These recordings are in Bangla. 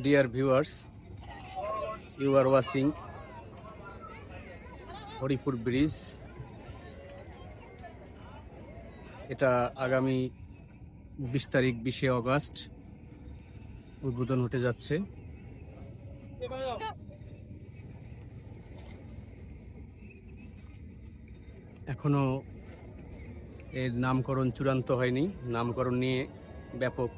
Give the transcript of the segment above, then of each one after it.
Dear viewers you are watching Haripur bridge এটা আগামী বিশ তারিখ, বিশে অগস্ট উদ্বোধন হতে যাচ্ছে। এখনও এর নামকরণ চূড়ান্ত হয়নি। নামকরণ নিয়ে ব্যাপক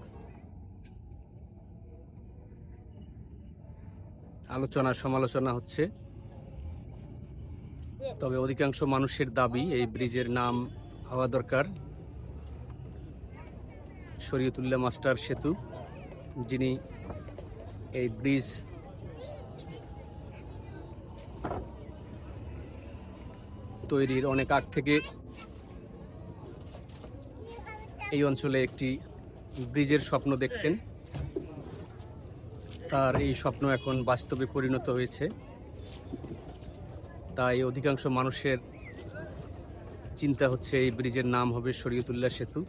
আলোচনা, সমালোচনা হচ্ছে। তবে অধিকাংশ মানুষের দাবি, এই ব্রিজের নাম হওয়া দরকার। শরীয়তুল্লাহ মাস্টার সেতু, যিনি এই ব্রিজ তৈরির অনেক আগ থেকে এই অঞ্চলে একটি ব্রিজের স্বপ্ন দেখতেন। তার এই স্বপ্ন এখন বাস্তবে পরিণত হয়েছে। তাই অধিকাংশ মানুষের চিন্তা হচ্ছে এই ব্রিজের নাম হবে শরীয়তুল্লাহ সেতু।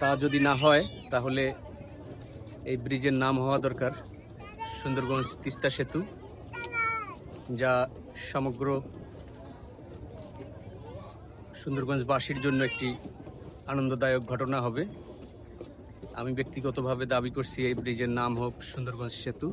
তা যদি না হয়, তাহলে এই ব্রিজের নাম হওয়া দরকার সুন্দরগঞ্জ তিস্তা সেতু, যা সমগ্র সুন্দরগঞ্জবাসীর জন্য একটি আনন্দদায়ক ঘটনা হবে। আমি ব্যক্তিগতভাবে দাবি করছি এই ব্রিজের নাম হোক সুন্দরগঞ্জ সেতু।